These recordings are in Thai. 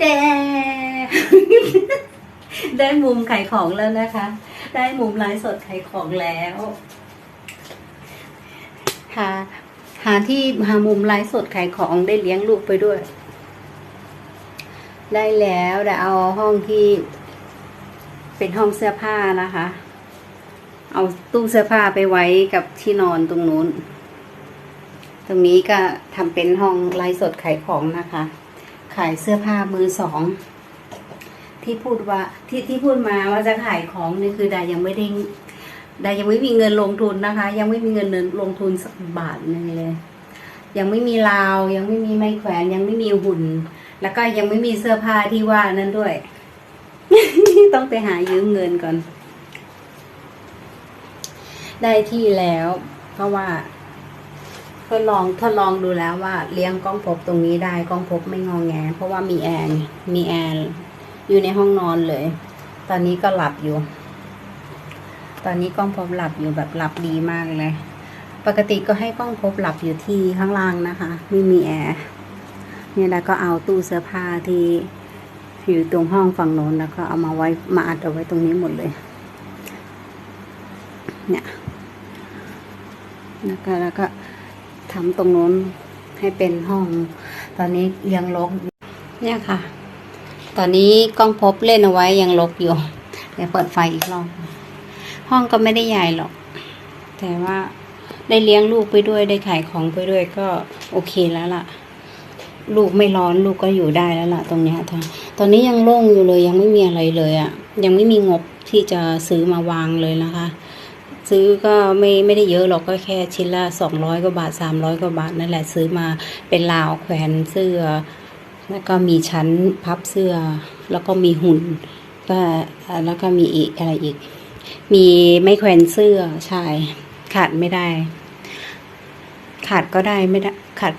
เดได้มุมขายของแล้วนะคะ ได้มุมไลฟ์สดขายของแล้ว หา หาที่หามุมไลฟ์สดขายของได้เลี้ยงลูกไปด้วย ได้แล้วแต่เอาห้องที่ เป็นห้องเสื้อผ้านะคะ เอาตู้เสื้อผ้าไปไว้กับที่นอนตรงนู้น ตรงนี้ก็ทำเป็นห้องไลฟ์สดขายของนะคะ ขายเสื้อผ้ามือสอง ที่พูดว่าที่ที่พูดมาว่าจะขายของนี่คือดายังไม่ได้ดายังไม่มีเงินลงทุนนะคะ ยังไม่มีเงินลงทุนสักบาทหนึงเลย ยังไม่มีราวยังไม่มีไม้แขวน ยังไม่มีหุ่น แล้วก็ยังไม่มีเสื้อผ้าที่ว่านั้นด้วย ต้องไปหายืมเงินก่อน ได้ที่แล้ว เพราะว่า ทดลองทดลองดูแล้วว่าเลี้ยงกล้องพบตรงนี้ได้กล้องพบไม่งองแง เพราะว่ามีแอร์มีแอร์อยู่ในห้องนอนเลย ตอนนี้ก็หลับอยู่ ตอนนี้กล้องพบหลับอยู่แบบหลับดีมากเลย ปกติก็ให้กล้องพบหลับอยู่ที่ข้างล่างนะคะไม่มีแอร์เนี่ยแล้วก็เอาตู้เสื้อผ้าที่อยู่ตรงห้องฝั่งโน้นแล้วก็เอามาไว้มาอัดเอาไว้ตรงนี้หมดเลย เนี่ยแล้วก็แล้วก็ ทำตรงนู้นให้เป็นห้อง ตอนนี้ยังลกเนี่ยค่ะ ตอนนี้กล้องพบเล่นเอาไว้ยังลกอยู่เดี๋ยวเปิดไฟอีกรอบห้องก็ไม่ได้ใหญ่หรอก แต่ว่าได้เลี้ยงลูกไปด้วยได้ขายของไปด้วยก็โอเคแล้วล่ะ ลูกไม่ร้อนลูกก็อยู่ได้แล้วล่ะ ตรงนี้ยทางตอนนี้ยังโล่งอยู่เลยยังไม่มีอะไรเลยอะ่ะ ยังไม่มีงบที่จะซื้อมาวางเลยนะคะ ซื้อก็ไม่ไม่ได้เยอะหรอกก็แค่ชิ้นละสองร้อยกว่าบาทสามร้อยกว่าบาทนั่นแหละซื้อมาเป็นราวแขวนเสื้อ แล้วก็มีชั้นพับเสื้อ แล้วก็มีหุ่น ก็แล้วก็มีอีกอะไรอีก มีไม่แขวนเสื้อใช่ขาดไม่ได้ ขาดก็ได้ไม่ได้ขาด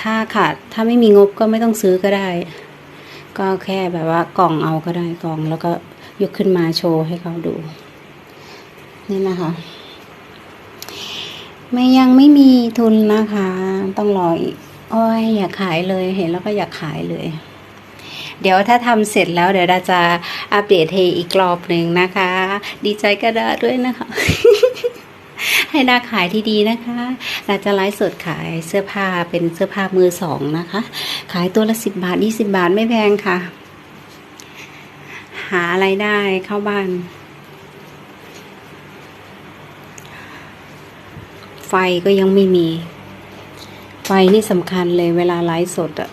ถ้าขาดถ้าไม่มีงบก็ไม่ต้องซื้อก็ได้ ก็แค่แบบว่ากล่องเอาก็ได้กล่อง แล้วก็ยกขึ้นมาโชว์ให้เขาดู นี่นะคะไม่ยังไม่มีทุนนะคะ ต้องรออีกโอ้ยอยากขายเลยเห็นแล้วก็อยากขายเลย เดี๋ยวถ้าทำเสร็จแล้วเดี๋ยวเราจะอัปเดตให้อีกรอบหนึ่งนะคะ ดีใจกระดาด้วยนะคะ ให้นาขายที่ดีนะคะเราจะไลฟ์สดขายเสื้อผ้าเป็นเสื้อผ้ามือสองนะคะ ขายตัวละสิบบาทยี่สิบาทไม่แพงค่ะ หาอะไรได้เข้าบ้าน ไฟก็ยังไม่มี ไฟนี่สำคัญเลยเวลาไลฟ์สดอะ